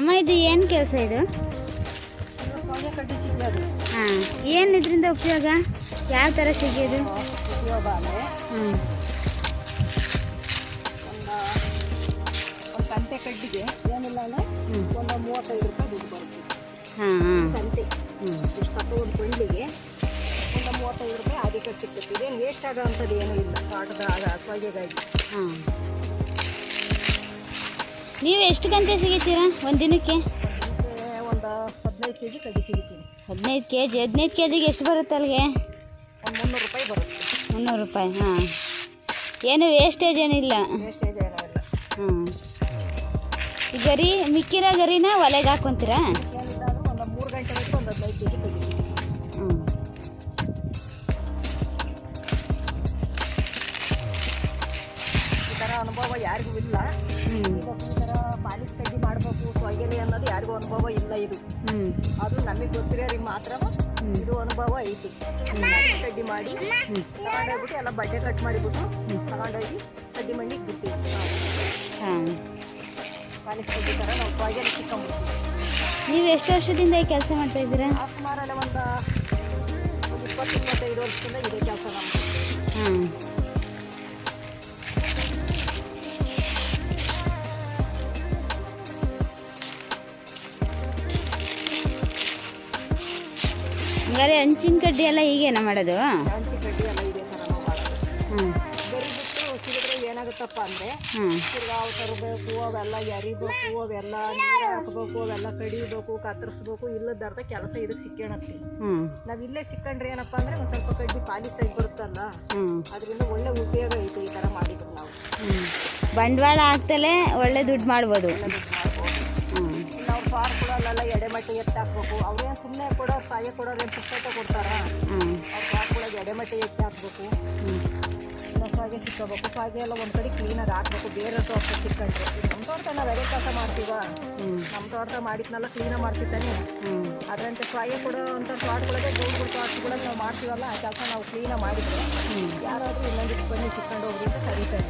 ಅಮ್ಮ, ಇದು ಏನು ಕೆಲಸ ಇದು? ಹಾಂ, ಏನು ಇದರಿಂದ ಉಪಯೋಗ? ಯಾವ ಥರ ಸಿಗೋದು ಉಪಯೋಗ ಅಂದರೆ ಹ್ಞೂ ಕಂತೆ ಕಡ್ಡಿಗೆ ಏನಿಲ್ಲ ಹ್ಞೂ ಒಂದು ಮೂವತ್ತೈದು ರೂಪಾಯಿ ಹಾಂ ಹಾಂ. ಹ್ಞೂ ಇಷ್ಟತ್ತು ಒಂದು ಮೂವತ್ತೈದು ರೂಪಾಯಿ ಅದಕ್ಕೆ ಸಿಗ್ತೈತೆ ಇದೇನು ವೇಸ್ಟ್ ಏನೂ ಇಲ್ಲ ಹಾಂ ನೀವು ಎಷ್ಟು ಗಂಟೆ ಸಿಗುತ್ತೀರಾ ಒಂದು ದಿನಕ್ಕೆ? ಒಂದು ಹದಿನೈದು ಕೆ ಜಿ ಕಡ್ಡಿ ಸಿಗುತ್ತೀನಿ ಹದಿನೈದು ಕೆ ಜಿ ಹದಿನೈದು ಕೆ ಜಿಗೆ ಎಷ್ಟು ಬರುತ್ತೆ ಅಲ್ಲಿಗೆ? ಒಂದು ಮುನ್ನೂರು ರೂಪಾಯಿ ಬರುತ್ತೆ. ಮುನ್ನೂರು ರೂಪಾಯಿ ಹಾಂ. ಏನು ವೇಸ್ಟೇಜ್ ಏನಿಲ್ಲ. ವೇಸ್ಟೇಜ್ ಏನೂ ಇಲ್ಲ. ಹಾಂ. ಈ ಗರಿ ಮಿಕ್ಕಿರೋ ಗರಿನ ಒಲೆಗೆ ಹಾಕೊತೀರಾ? ಏನಿಲ್ಲ ಒಂದು ಮೂರು ಗಂಟೆ ಬೇಕು ಒಂದು ಹದಿನೈದು ಕೆ ಜಿ ಕಡ್ಡಿ ಹ್ಞೂ ಈ ಥರ ಅನುಭವ ಯಾರಿಗೂ ಇಲ್ಲ. ಹ್ಞೂ ಪಾಲಿಶ್ ಕಡ್ಡಿ ಮಾಡಬೇಕು. ಸೊಯ್ಯಲಿ ಅನ್ನೋದು ಯಾರಿಗೂ ಅನುಭವ ಇಲ್ಲ ಇದು. ಅದು ನಮಗೆ ಗೊತ್ತಿರೋರಿಗೆ ಮಾತ್ರ ಇದು ಅನುಭವ ಐತಿ ಕಡ್ಡಿ ಮಾಡಿ. ಹ್ಞೂ ತಗೊಂಡೋಗ್ಬಿಟ್ಟು ಎಲ್ಲ ಬಟ್ಟೆ ಕಟ್ ಮಾಡಿಬಿಟ್ಟು ತಗೊಂಡೋಗಿ ಕಡ್ಡಿ ಮಣ್ಣಿಗೆ ಬಿಡ್ತೀವಿ. ನಾವು ಪಾಲಿಸ್ ಕಡ್ಡಿ ಥರ ನಾವು ಸಿಕ್ಕೊಂಬಿಡ್ತೀವಿ ನೀವು ಎಷ್ಟು ವರ್ಷದಿಂದ ಈ ಕೆಲಸ ಮಾಡ್ತಾ ಇದ್ದೀರಾ? ಆ ಸುಮಾರಲ್ಲೇ ಒಂದು ಇಪ್ಪತ್ತು ಇಪ್ಪತ್ತೈದು ವರ್ಷದಿಂದ ಇದೇ ಕೆಲಸ ನಮ್ಮದು ಹಾಂ ಹಂಗಾರೆ ಹಂಚಿನ ಕಡ್ಡಿ ಎಲ್ಲ ಹೀಗೇನ ಮಾಡೋದು? ಹಂಚಿ ಕಡ್ಡಿ ಎಲ್ಲ ಇದೇ ಥರ ನಾವು ಮಾಡೋದು ಏನಾಗುತ್ತಪ್ಪ ಅಂದ್ರೆ ಹ್ಮ್. ತರಬೇಕು ಅವೆಲ್ಲ ಎರಿಬೇಕು ಅವೆಲ್ಲ ನೀರು ಹಾಕಬೇಕು ಅವೆಲ್ಲ ಕಡಿಬೇಕು ಕತ್ತರಿಸ್ಬೇಕು ಇಲ್ಲದ ಕೆಲಸ ಇದಕ್ಕೆ ಸಿಕ್ಕೇಣತ್ತಿ ಹ್ಮ್. ನಾವು ಇಲ್ಲೇ ಸಿಕ್ಕಂಡ್ರೆ ಏನಪ್ಪ ಅಂದ್ರೆ ಒಂದು ಸ್ವಲ್ಪ ಕಡ್ಡಿ ಪಾಲಿಶ್ ಆಗಿ ಬರುತ್ತಲ್ಲ ಅದರಿಂದ ಒಳ್ಳೆ ಉಪಯೋಗ ಐತೆ ಈ ಥರ ಮಾಡಿದ್ರು ನಾವು ಹ್ಞೂ ಬಂಡವಾಳ ಹಾಕ್ತಲೇ ಒಳ್ಳೆ ದುಡ್ಡು ಮಾಡ್ಬೋದು. ನಾವು ಕೊಡೋಲ್ಲ ಎಡೆ ಎಡೆಮಟ್ಟಿ ಎತ್ತಿ ಹಾಕ್ಬೇಕು. ಅವ್ರೇನು ಸುಮ್ಮನೆ ಕೊಡೋ ಸಾಯ ಕೊಡೋರು ಏನು ಪುಸ್ತಕ ಕೊಡ್ತಾರ ಅವ್ರು ಎಡೆಮಟ್ಟಿ ಎತ್ತಿ ಹಾಕ್ಬೇಕು. ಹ್ಞೂ ಸಿಕ್ಕಬೇಕು ಸ್ವಾಗೆ ಸಿಕ್ಕೋಬೇಕು. ಸ್ವಾಗೆ ಎಲ್ಲ ಒಂದು ಕಡೆ ಕ್ಲೀನಾಗಿ ಹಾಕ್ಬೇಕು. ಬೇರೆ ತೋಟ ಸಿಕ್ಕಂಡ್ರೆ ನಮ್ಮ ತೋಟ ನಾವು ಎಡೆ ಕೆಲಸ ಮಾಡ್ತೀವ? ನಮ್ಮ ತೋಟ ಮಾಡಿದ್ನೆಲ್ಲ ಕ್ಲೀನಾಗಿ ಮಾಡ್ತಿದ್ದಾನೆ. ಅದರಂತೆ ಸ್ವಾಯ ಕೊಡೋ ಅಂತ ತೋಟಗಳಿಗೆ ಗೌಡ್ಗಳ ಕೂಡ ನಾವು ಮಾಡ್ತೀವಲ್ಲ ಆ ಕೆಲಸ ನಾವು ಕ್ಲೀನಾಗಿ ಮಾಡಿದ್ರೆ ಯಾರಾದರೂ ಇನ್ನೊಂದಿಷ್ಟು ಬನ್ನಿ ಸಿಕ್ಕೊಂಡು ಹೋಗ್ರಿ ಅಂತ ಕರೀತಾರೆ.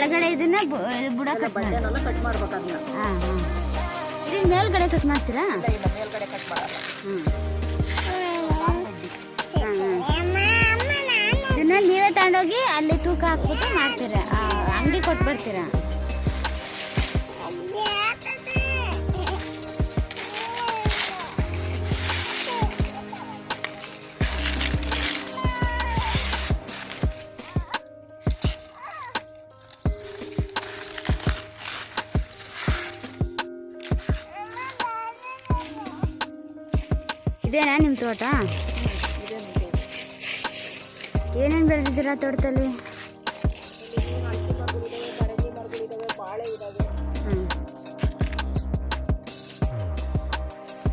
ಕೆಳಗಡೆ ಇದನ್ನ ಬುಡ ಕಟ್ ಮಾಡ್ಬೇಕು ಅದನ್ನ. ಹಾಂ ಹಾಂ. ಇದನ್ನ ಮೇಲ್ಗಡೆ ಕಟ್ ಮಾಡ್ತೀರಾ? ಇಲ್ಲ ಇಲ್ಲ ಮೇಲ್ಗಡೆ ಕಟ್ ಮಾಡಲ್ಲ. ಇದನ್ನ ನೀವೇ ತಗೊಂಡೋಗಿ ಅಲ್ಲಿ ತೂಕ ಹಾಕ್ಬಿಟ್ಟು ಮಾಡ್ತೀರಾ? ಅಂಗಡಿ ಕೊಟ್ಬಿಡ್ತೀರಾ ಇದೇನಾ ತೋಟ? ಏನೇನು ಬೆಳೆದಿದ್ದೀರಾ ತೋಟದಲ್ಲಿ?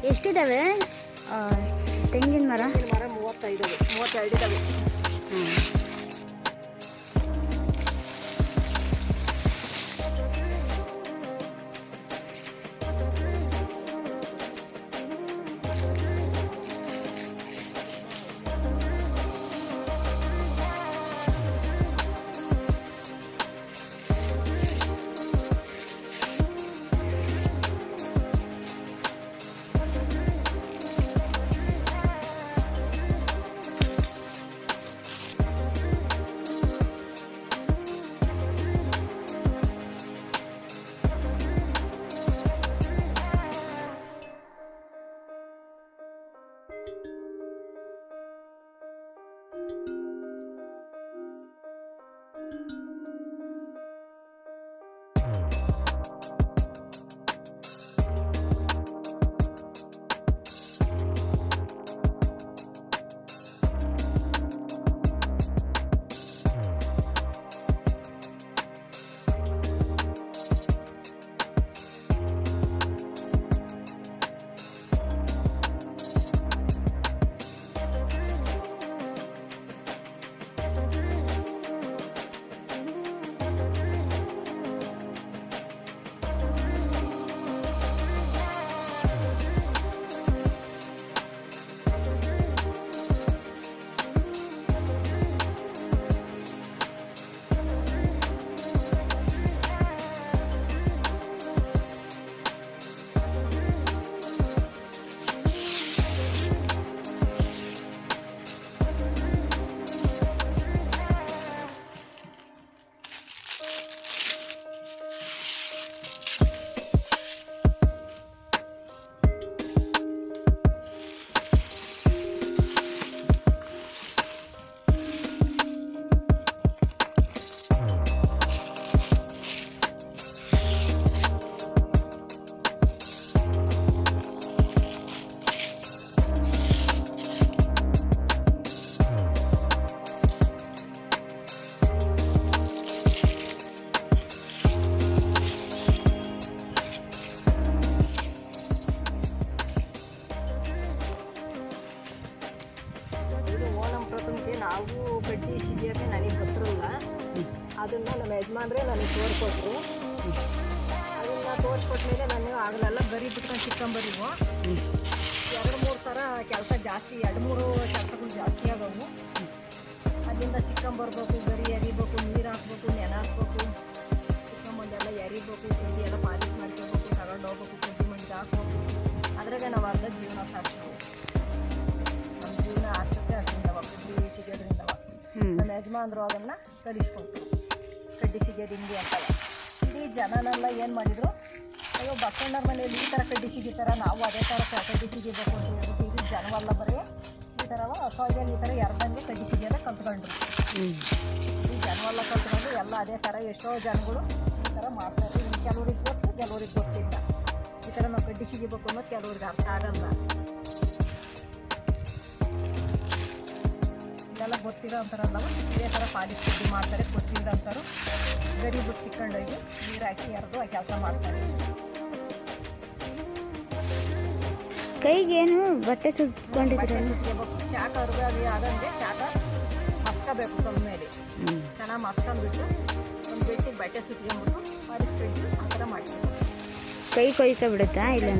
ಎಷ್ಟಿದ್ದಾವೆ ತೆಂಗಿನ ಮರ? ಮರ ಮೂವತ್ತೈದು ಮೂವತ್ತೆರಡು ಇದ್ದಾವೆ ಹ್ಞೂ ಯಜಮಾನ್ರೆ ನನಗೆ ತೋರ್ಕೊಟ್ರು. ಅದನ್ನ ತೋರಿಸ್ಕೊಟ್ಮೇಲೆ ನಾನು ಆಗಲೆಲ್ಲ ಬರೀ ಬಿಟ್ಕೊಂಡು ಚಿಕ್ಕಂಬರಿವು ಎರಡು ಮೂರು ಥರ ಕೆಲಸ ಜಾಸ್ತಿ ಎರಡು ಮೂರು ಕೆಲಸಗಳು ಜಾಸ್ತಿ ಆಗವು ಅಲ್ಲಿಂದ ಸಿಕ್ಕಂಬರ್ಬೇಕು ಗರಿ ಎರಿಬೇಕು ನೀರು ಹಾಕ್ಬೇಕು ನೆನೆ ಹಾಕ್ಬೇಕು. ಸಿಕ್ಕಂಬಂದೆಲ್ಲ ಎರಿಬೇಕು ತಿಂಡಿ ಎಲ್ಲ ಪಾಲಿಶ್ ಮಾಡ್ಕೋಬೇಕು ತಗೊಂಡು ಹೋಗ್ಬೇಕು ಕಡ್ಡಿ ಮಂಡಿಗೆ ಹಾಕ್ಬೇಕು. ಅದ್ರಾಗ ನಾವು ಅರ್ಧ ಜೀವನ ಸಾಕ್ತೀವಿ ನಮ್ಮ ಜೀವನ ಆಸಕ್ತಿ ಅದರಿಂದ ಹ್ಞೂ ನಮ್ಮ ಯಜಮಾನ್ರು ಅದನ್ನು ಕಡಿಸ್ಕೊಟ್ರು ಕಡ್ಡಿ ಸಿಗೋದು ಹಿಂಗೆ ಅಂತಲ್ಲ ಇಡೀ ಜನನೆಲ್ಲ ಏನು ಮಾಡಿದ್ರು? ಅಯ್ಯೋ ಬಸಣ್ಣರ ಮನೆಯಲ್ಲಿ ಈ ಥರ ಕಡ್ಡಿ ಸಿಗಿತಾರ ನಾವು ಅದೇ ಥರ ಕಡ್ಡಿ ಸಿಗಿಬೇಕು ಅಂತ ಹೇಳ್ಬಿಟ್ಟು ಇಡೀ ಜನವಲ್ಲ ಬರೀ ಈ ಥರ ಅಸಹ್ಯ ಈ ಥರ ಎರಡಂಗೆ ಕಡ್ಡಿ ಸಿಗಿಯೋದ ಕಲ್ತ್ಕೊಂಡ್ರು. ಈ ಜನವಲ್ಲ ಕಲ್ತ್ಕೊಂಡು ಎಲ್ಲ ಅದೇ ಥರ ಎಷ್ಟೋ ಜನಗಳು ಈ ಥರ ಮಾಡ್ತಾರೆ. ಇನ್ನು ಕೆಲವ್ರಿಗೆ ಗೊತ್ತು ಕೆಲವ್ರಿಗೆ ಗೊತ್ತಿಲ್ಲ. ಈ ಥರ ನಾವು ಕಡ್ಡಿ ಸಿಗಿಬೇಕು ಅನ್ನೋದು ಕೆಲವ್ರಿಗೆ ಅರ್ಥ ಆಗಲ್ಲ. ಗೊತ್ತಿರೋ ಅಂತಾರಲ್ಲವ ಇದೇ ಥರ ಕಡ್ಡಿ ಮಾಡ್ತಾರೆ ಗೊತ್ತಿಲ್ಲ ಅಂತಾರು ಗಡಿ ಬಿಟ್ಟು ಸಿಕ್ಕೊಂಡೋಗಿ ನೀರು ಹಾಕಿ ಎರೆದು ಆ ಕೆಲಸ ಮಾಡ್ತಾರೆ. ಕೈಗೇನು ಬಟ್ಟೆ ಬಟ್ಟೆ ಚಾಕ ಅರ್ಬಿ ಆದಂಗೆ ಚಾಕ ಮಸ್ಕೋಬೇಕು ಕಲ್ ಮೇಲೆ. ಚೆನ್ನಾಗಿ ಮಸ್ಕೊಂಡ್ಬಿಟ್ಟು ಒಂದು ಬಿಟ್ಟು ಬಟ್ಟೆ ಸುತ್ಕೊಂಡ್ಬಿಟ್ಟು ಪಾಲಿಶ್ ಕಡ್ಡಿ ಆ ಥರ ಮಾಡ್ತೀವಿ. ಕೈ ಕೊಯ್ತಾ ಬಿಡುತ್ತಾ ಇಲ್ಲ.